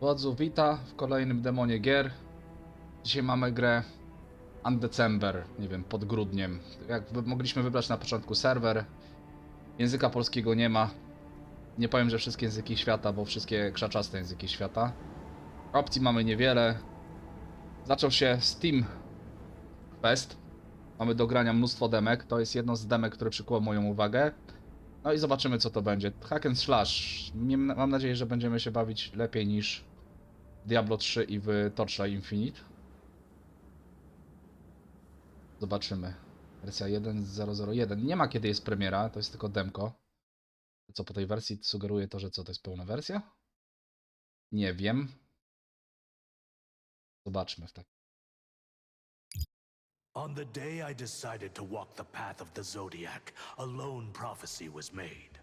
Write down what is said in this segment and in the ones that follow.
Wodzu wita w kolejnym demonie gier. Dzisiaj mamy grę Undecember, nie wiem, pod grudniem. Jak mogliśmy wybrać na początku serwer, języka polskiego nie ma. Nie powiem, że wszystkie języki świata, bo wszystkie krzaczaste języki świata. Opcji mamy niewiele. Zaczął się Steam Fest. Mamy do grania mnóstwo demek. To jest jedno z demek, które przykuło moją uwagę. No i zobaczymy co to będzie. Hack and slash. Mam nadzieję, że będziemy się bawić lepiej niż Diablo 3 i w Torchlight Infinite. Zobaczymy. Wersja 1.001. Nie ma kiedy jest premiera, to jest tylko demko. Co po tej wersji sugeruje to, że co to jest pełna wersja? Nie wiem. Zobaczmy w tak. On the day I decided to walk the path of the Zodiac, a lone prophecy was made.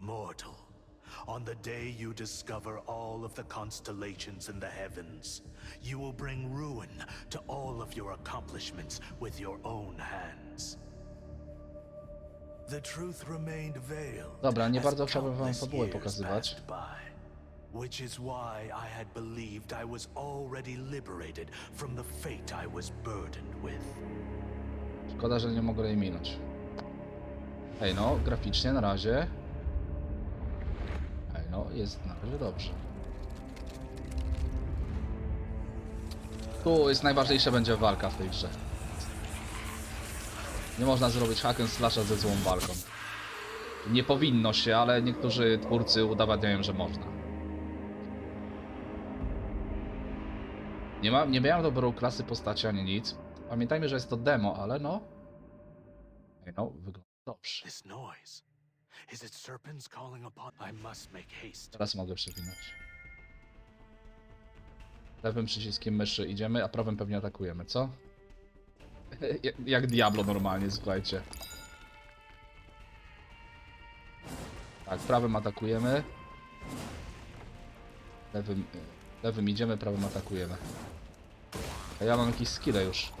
Mortal, on the day you discover all of the constellations in the heavens, you will bring ruin to all of your accomplishments with your own hands. The truth remained veiled. Dobra, nie as bardzo chciałbym wam countless fabułę years pokazywać. passed by. Which is why I had believed I was already liberated from the fate I was burdened with. Szkoda, że nie mogę jej minąć. Ej no, graficznie na razie. No, jest na razie dobrze. Tu jest najważniejsza będzie walka w tej grze. Nie można zrobić hack slasha ze złą walką. Nie powinno się, ale niektórzy twórcy udowadniają, że można. Nie, ma, nie miałem doboru klasy postaci ani nic. Pamiętajmy, że jest to demo, ale no. No, wygląda dobrze. Is it serpents calling upon? I must make haste. Teraz mogę przewinąć. Lewym przyciskiem myszy idziemy, a prawym pewnie atakujemy, co? Jak- Jak Diablo normalnie, słuchajcie. Tak, prawym atakujemy. Lewym, lewym idziemy, prawym atakujemy. A ja mam jakieś skille już.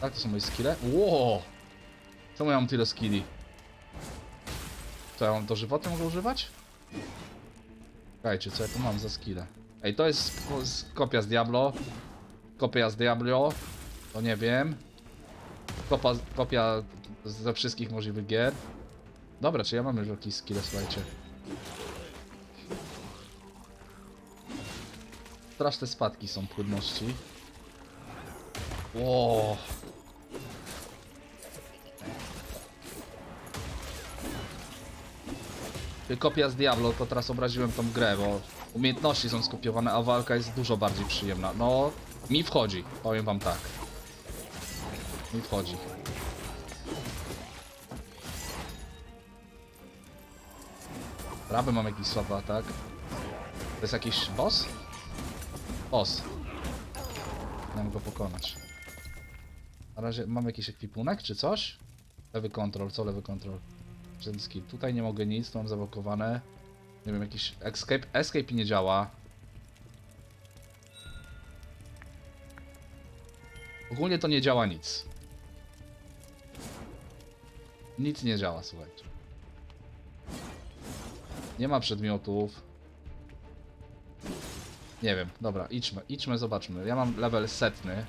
Tak, to są moje skille? Ło! Czemu ja mam tyle skilli? To ja mam dożywotnie mogę używać? Czekajcie, co ja tu mam za skille? Ej, to jest kopia z Diablo. Kopia z Diablo. To nie wiem. Kopa, kopia ze wszystkich możliwych gier. Dobra, czy ja mam już jakieś skille, słuchajcie. Straszne spadki są płynności. Ło. Kopia z Diablo, to teraz obraziłem tą grę, bo umiejętności są skopiowane, a walka jest dużo bardziej przyjemna. No, mi wchodzi, powiem wam tak. Mi wchodzi. Prawy mam jakiś słaby atak. To jest jakiś boss? Boss. Miałem go pokonać. Na razie mam jakiś ekwipunek czy coś? Lewy kontrol, co lewy kontrol? Żaden skill. Tutaj nie mogę nic, mam zablokowane. Nie wiem, jakiś escape. Escape nie działa. Ogólnie to nie działa nic. Nic nie działa, słuchajcie. Nie ma przedmiotów. Nie wiem, dobra, idźmy, idźmy, zobaczmy. Ja mam level setny.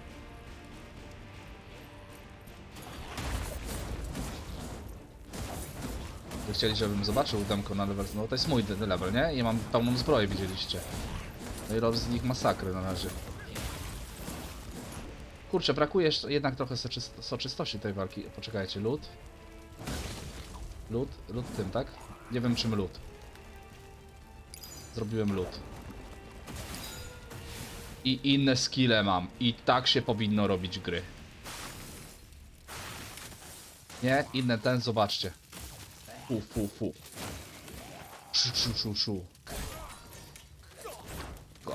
Wy chcieli, żebym zobaczył demko na level, no to jest mój level, nie? I mam pełną zbroję, widzieliście. No i robię z nich masakry na razie. Kurczę, brakuje jednak trochę soczyst- soczystości tej walki. Poczekajcie, lód. Lód, lód tym, tak? Nie wiem czym lód. Zrobiłem lód. I inne skille mam. I tak się powinno robić gry. Nie? Inne ten, zobaczcie. Fu, fu, fu. Szu, szu, szu, szu.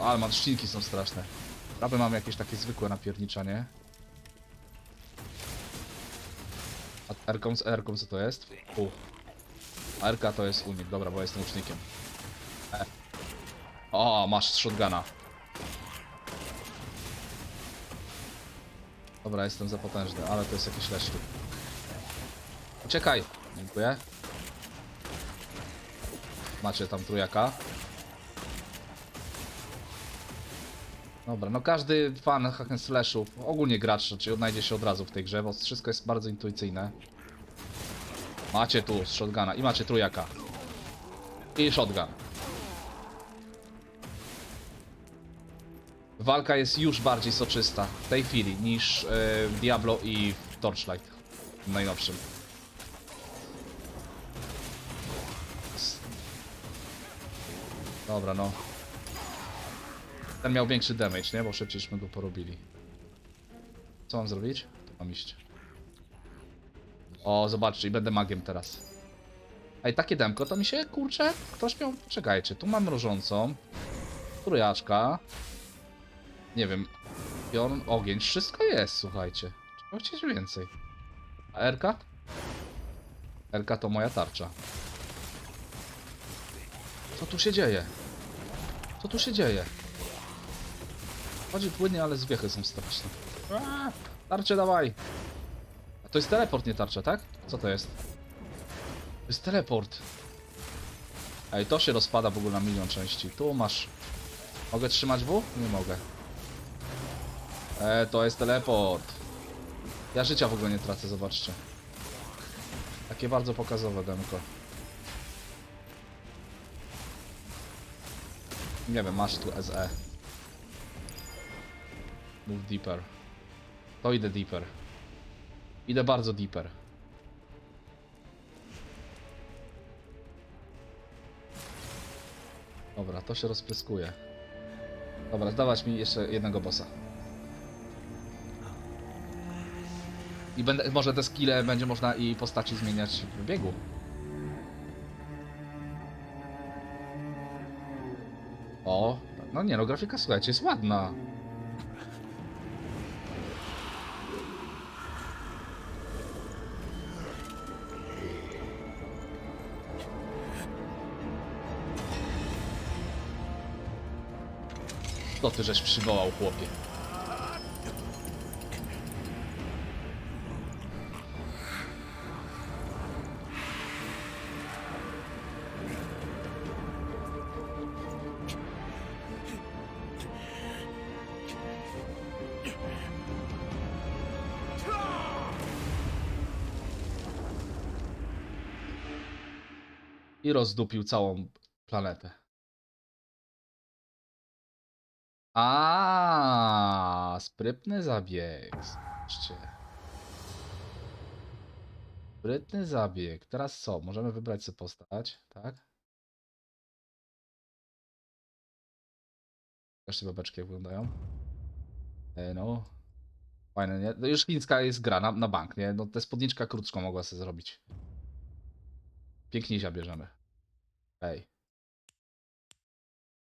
Ale mam ścinki są straszne. Prawie mam jakieś takie zwykłe napierniczanie. A R-kom z R-kom co to jest? U. A RK to jest unik, dobra, bo jestem ucznikiem. E. O, masz shotguna. Dobra, jestem za potężny, ale to jest jakiś leszcz. Uciekaj! Dziękuję. Macie tam trójaka. Dobra, no każdy fan hack and slashów, ogólnie gracz, czyli odnajdzie się od razu w tej grze, bo wszystko jest bardzo intuicyjne. Macie tu z shotguna i macie trójaka. I shotgun. Walka jest już bardziej soczysta w tej chwili niż w Diablo i Torchlight w najnowszym. Dobra, no. Ten miał większy damage, nie? Bo szybciejśmy go porobili. Co mam zrobić? Tu mam iść. O, zobaczcie, i będę magiem teraz. Ej, takie demko to mi się, kurczę, ktoś miał... Czekajcie, tu mam mrożącą. Trójaczka. Nie wiem. Pion, ogień, wszystko jest, słuchajcie. Czego chcieć więcej? A Erka? Erka to moja tarcza. Co tu się dzieje? Co tu się dzieje? Chodzi płynnie, ale zwiechy są straszne. Aaa, Tarczę dawaj! A to jest teleport, nie tarcza, tak? Co to jest? To jest teleport. Ej, to się rozpada w ogóle na milion części. Tu masz... Mogę trzymać W? Nie mogę. E, to jest teleport. Ja życia w ogóle nie tracę, zobaczcie. Takie bardzo pokazowe demko. Nie wiem, masz tu SE. Move deeper. To idę deeper. Idę bardzo deeper. Dobra, to się rozpryskuje. Dobra, zdawać mi jeszcze jednego bossa. I będę, może te skille będzie można i postaci zmieniać w biegu. No nie no, grafika słuchajcie, jest ładna. To ty żeś przywołał, chłopie. Rozdupił całą planetę. A, sprytny zabieg. Zobaczcie. Sprytny zabieg. Teraz co? Możemy wybrać sobie postać, tak? Te babeczki jak wyglądają. E, no. Fajne, nie? No już chińska jest gra na, na bank, nie? No tę spódniczka krótką mogła sobie zrobić. Pięknizia bierzemy. Ej.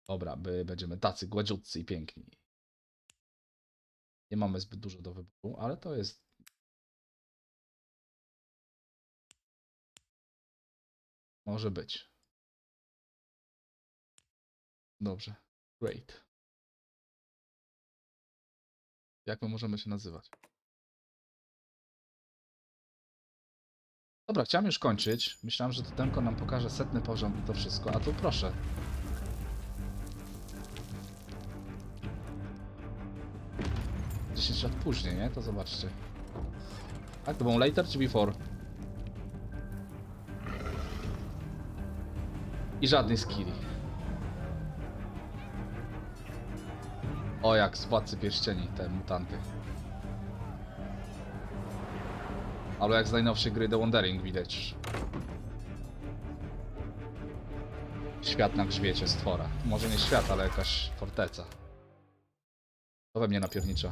Dobra, by będziemy tacy gładziutcy i piękni. Nie mamy zbyt dużo do wyboru, ale to jest... Może być. Dobrze. Great. Jak my możemy się nazywać? Dobra, chciałem już kończyć. Myślałem, że to temko nam pokaże setny poziom i to wszystko, a tu proszę. Dziesięć lat później, nie? To zobaczcie. Tak, to był later czy before? I żadnej skilli. O, jak z Władcy Pierścieni, te mutanty. Ale jak z najnowszej gry The Wandering widać. Świat na grzbiecie stwora. Może nie świat, ale jakaś forteca. To we mnie napiernicza.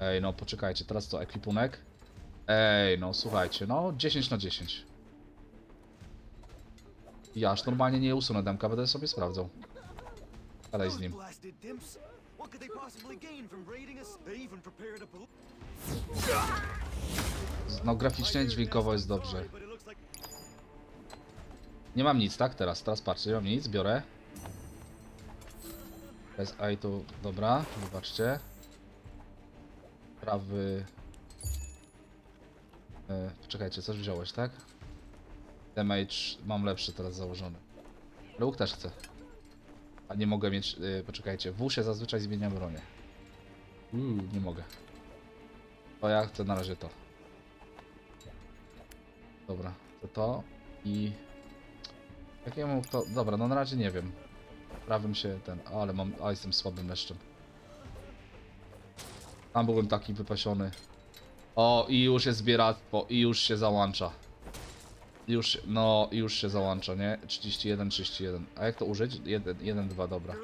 Ej, no poczekajcie, teraz to ekwipunek. Ej, no słuchajcie, no 10 na 10. Ja aż normalnie nie usunę demka, będę sobie sprawdzał. Dalej z nim. What No graficznie, dźwiękowo jest dobrze. Nie mam nic, tak? Teraz, teraz patrzę, nie mam nic, biorę. Bez I tu, dobra, zobaczcie. Prawy... E, poczekajcie, coś wziąłeś, tak? Damage mam lepszy teraz założony. Róg też chce. A nie mogę mieć, yy, poczekajcie, w się zazwyczaj zmienia bronię. Uuu, nie mogę. To ja chcę na razie to. Dobra, to to i... Jak ja mógł to... Dobra, no na razie nie wiem. Prawym się ten... O, ale mam... A, jestem słabym leszczem. Tam byłem taki wypasiony. O, i już jest zbieractwo, i już się załącza. Już, no, już się załącza, nie? 31, 31. A jak to użyć? 1, 1, 2, dobra.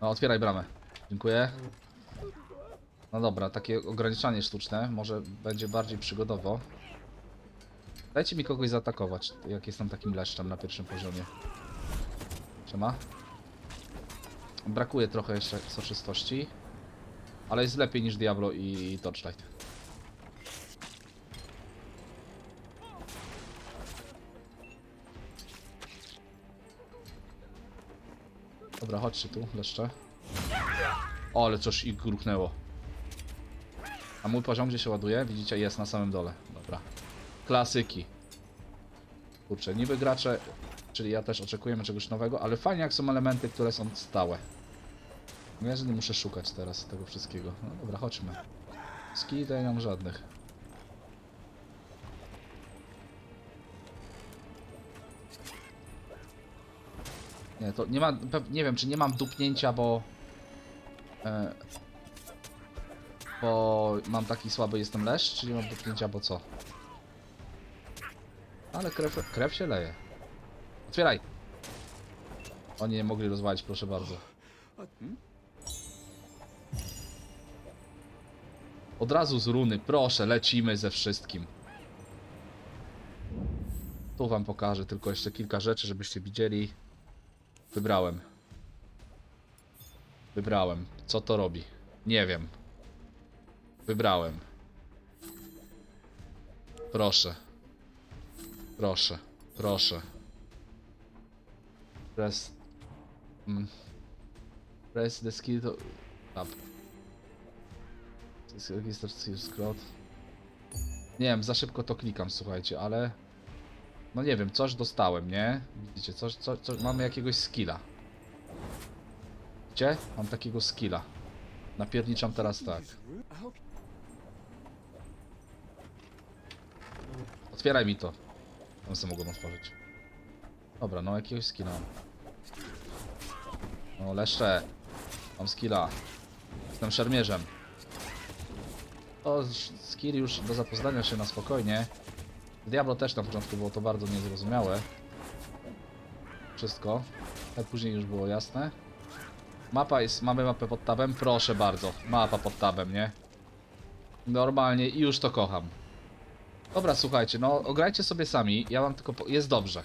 No, otwieraj bramę. Dziękuję. No dobra, takie ograniczanie sztuczne. Może będzie bardziej przygodowo. Dajcie mi kogoś zaatakować, jak jestem takim leszczem na pierwszym poziomie. Siema. Brakuje trochę jeszcze soczystości. Ale jest lepiej niż Diablo i Torchlight. Dobra, chodźcie tu, leszcze. O, ale coś ich gruchnęło. A mój poziom gdzie się ładuje? Widzicie, jest na samym dole. Dobra. Klasyki. Kurczę, niby gracze, czyli ja też oczekujemy czegoś nowego, ale fajnie jak są elementy, które są stałe. No ja nie muszę szukać teraz tego wszystkiego. No dobra, chodźmy. Ski to ja nie mam żadnych. Nie, to nie ma, nie wiem czy nie mam dupnięcia, bo... E, bo mam taki słaby jestem leszcz, czy nie mam dupnięcia, bo co? Ale krew, krew się leje. Otwieraj! Oni nie mogli rozwalić, proszę bardzo. Hmm? Od razu z runy, proszę, lecimy ze wszystkim. Tu wam pokażę tylko jeszcze kilka rzeczy, żebyście widzieli. Wybrałem. Wybrałem. Co to robi? Nie wiem. Wybrałem. Proszę. Proszę. Proszę. Press. Mm. Press the skill to. Jest Register skill. Nie wiem, za szybko to klikam, słuchajcie, ale. No nie wiem, coś dostałem, nie? Widzicie, coś, coś, coś mamy jakiegoś skilla. Widzicie? Mam takiego skilla. Napierniczam teraz tak. Otwieraj mi to. Tam sobie mogą otworzyć. Dobra, no jakiegoś mam. No leszcze. Mam skilla. Jestem szermierzem. O, sz- skill już do zapoznania się na spokojnie. Diablo też na początku było to bardzo niezrozumiałe. Wszystko. Tak później już było jasne. Mapa jest, mamy mapę pod tabem, proszę bardzo. Mapa pod tabem, nie? Normalnie i już to kocham. Dobra, słuchajcie, no ograjcie sobie sami, ja mam tylko... Po... Jest dobrze.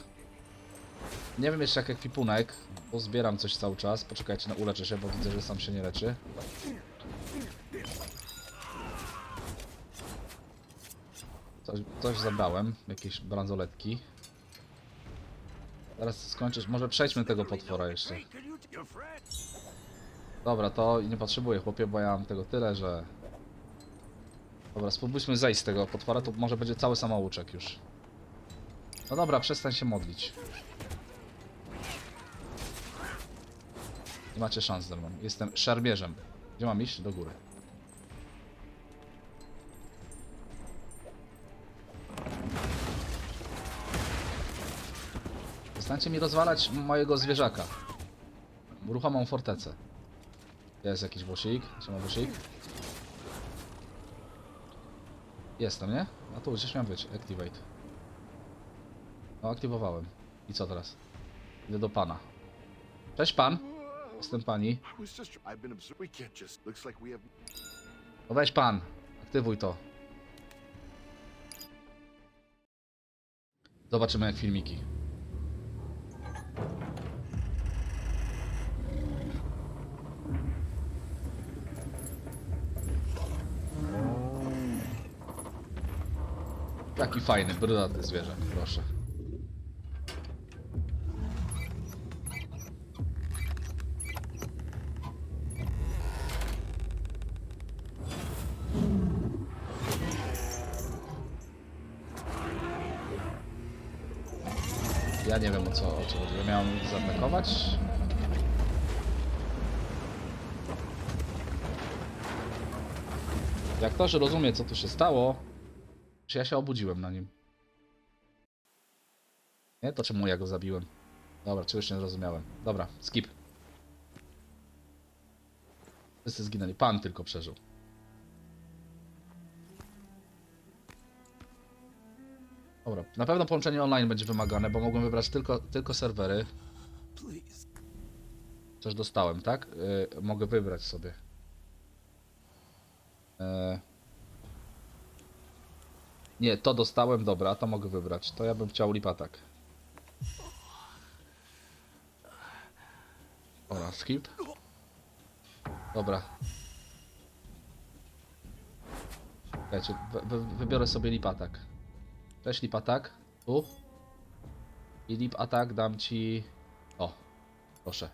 Nie wiem jeszcze jak ekwipunek, bo zbieram coś cały czas. Poczekajcie, no uleczę się, bo widzę, że sam się nie leczy. Coś, coś zabrałem, jakieś bransoletki. Zaraz skończysz, może przejdźmy tego potwora jeszcze. Dobra, to nie potrzebuję chłopie, bo ja mam tego tyle, że... Dobra, spróbujmy zejść z tego potwora, to może będzie cały samouczek już. No dobra, przestań się modlić. Nie macie szans ze mną. Jestem szermierzem. Gdzie mam iść? Do góry. Przestańcie mi rozwalać mojego zwierzaka. Uruchomą fortecę. Jest jakiś włosik. Siema włosik. Jestem, nie? A tu gdzieś miał być. Activate. No, aktywowałem. I co teraz? Idę do pana. Cześć pan. Jestem pani. No weź pan. Aktywuj to. Zobaczymy jak filmiki. Taki fajny, brudaty zwierzę, proszę. Ja nie wiem o co, o co chodzi. Miałem zaatakować? Jak ktoś rozumie co tu się stało, czy ja się obudziłem na nim? Nie? To czemu ja go zabiłem? Dobra, czegoś nie zrozumiałem. Dobra, skip. Wszyscy zginęli. Pan tylko przeżył. Dobra, na pewno połączenie online będzie wymagane, bo mogłem wybrać tylko, tylko serwery. Coś dostałem, tak? Yy, mogę wybrać sobie. Yy. Nie, to dostałem, dobra, to mogę wybrać. To ja bym chciał lipatak. Dobra, skip. Dobra. Czekajcie, wy, wy, wybiorę sobie lipatak. Cześć lipatak. Tu. I lip atak dam ci... O, proszę.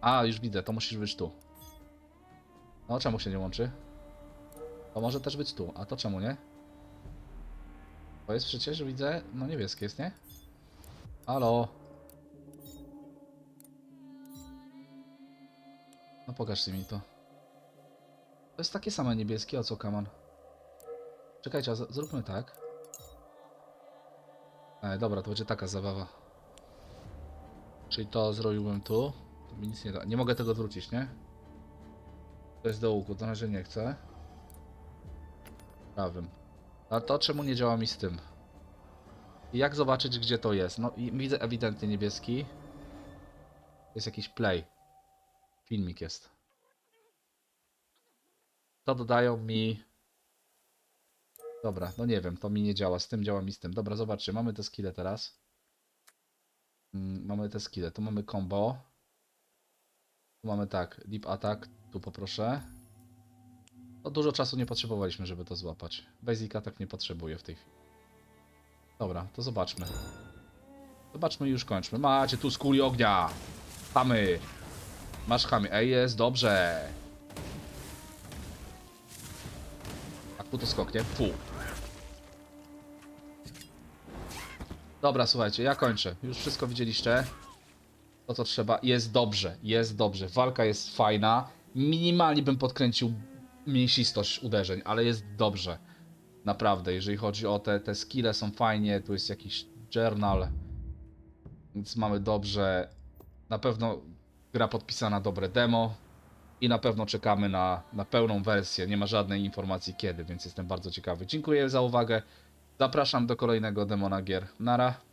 A, już widzę, to musisz być tu. No, czemu się nie łączy? To może też być tu, a to czemu nie? To jest przecież, widzę, no niebieskie jest, nie? Halo? No pokażcie mi to. To jest takie same niebieskie, o co kaman? Czekajcie, zróbmy tak. E, dobra, to będzie taka zabawa. Czyli to zrobiłbym tu. To mi nic nie da. Nie mogę tego odwrócić, nie? To jest do łuku, to na razie nie chcę. Prawym. A to czemu nie działa mi z tym? I jak zobaczyć gdzie to jest? No i widzę ewidentnie niebieski. Jest jakiś play. Filmik jest. To dodają mi... Dobra, no nie wiem, to mi nie działa. Z tym działa mi z tym. Dobra, zobaczcie, mamy te skille teraz. Mm, mamy te skille. Tu mamy combo. Tu mamy tak, deep attack. Tu poproszę. To dużo czasu nie potrzebowaliśmy, żeby to złapać. Basic attack nie potrzebuję w tej chwili. Dobra, to zobaczmy. Zobaczmy i już kończmy. Macie tu z kuli ognia. Chamy. Masz chamy. Ej, jest dobrze. A tu to skoknie. Fu. Dobra, słuchajcie, ja kończę. Już wszystko widzieliście. To co trzeba. Jest dobrze, jest dobrze. Walka jest fajna. Minimalnie bym podkręcił mięsistość uderzeń, ale jest dobrze. Naprawdę, jeżeli chodzi o te, te skille są fajnie, tu jest jakiś journal, więc mamy dobrze. Na pewno gra podpisana dobre demo i na pewno czekamy na, na pełną wersję. Nie ma żadnej informacji kiedy, więc jestem bardzo ciekawy. Dziękuję za uwagę. Zapraszam do kolejnego demona gier. Nara.